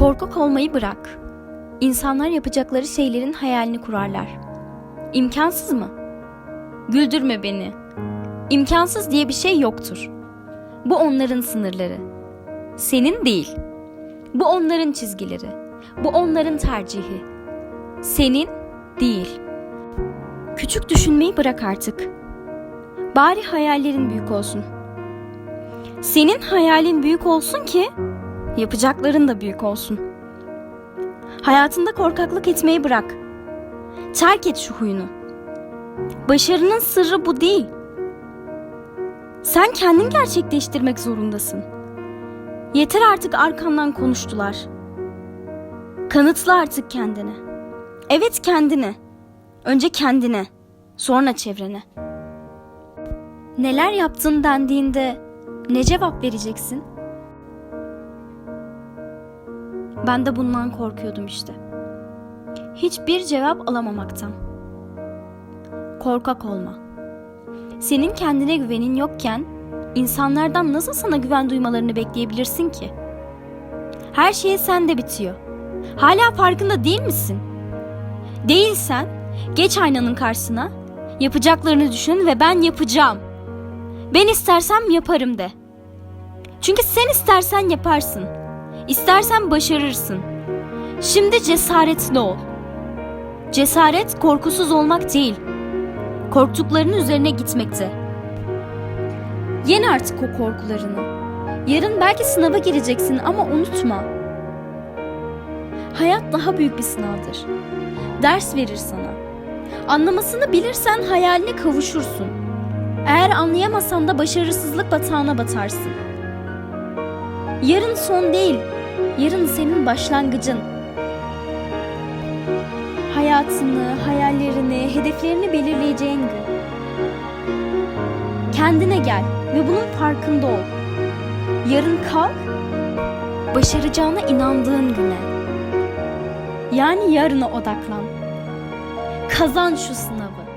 Korkak olmayı bırak. İnsanlar yapacakları şeylerin hayalini kurarlar. İmkansız mı? Güldürme beni. İmkansız diye bir şey yoktur. Bu onların sınırları. Senin değil. Bu onların çizgileri. Bu onların tercihi. Senin değil. Küçük düşünmeyi bırak artık. Bari hayallerin büyük olsun. Senin hayalin büyük olsun ki yapacakların da büyük olsun. Hayatında korkaklık etmeyi bırak. Terk et şu huyunu. Başarının sırrı bu değil. Sen kendin gerçekleştirmek zorundasın. Yeter artık arkandan konuştular. Kanıtla artık kendini. Evet kendini. Önce kendine, sonra çevrene. Neler yaptın dendiğinde ne cevap vereceksin? Ben de bundan korkuyordum işte. Hiçbir cevap alamamaktan. Korkak olma. Senin kendine güvenin yokken insanlardan nasıl sana güven duymalarını bekleyebilirsin ki? Her şey sende bitiyor. Hala farkında değil misin? Değilsen geç aynanın karşısına, yapacaklarını düşün ve ben yapacağım. Ben istersem yaparım de. Çünkü sen istersen yaparsın. İstersen başarırsın. Şimdi cesaretli ol. Cesaret korkusuz olmak değil. Korktuklarının üzerine gitmekte. Yen artık o korkularını. Yarın belki sınava gireceksin ama unutma. Hayat daha büyük bir sınavdır. Ders verir sana. Anlamasını bilirsen hayaline kavuşursun. Eğer anlayamazsan da başarısızlık batağına batarsın. Yarın son değil, yarın senin başlangıcın. Hayatını, hayallerini, hedeflerini belirleyeceğin gün. Kendine gel ve bunun farkında ol. Yarın kalk, başaracağına inandığın güne. Yani yarına odaklan. Kazan şu sınavı.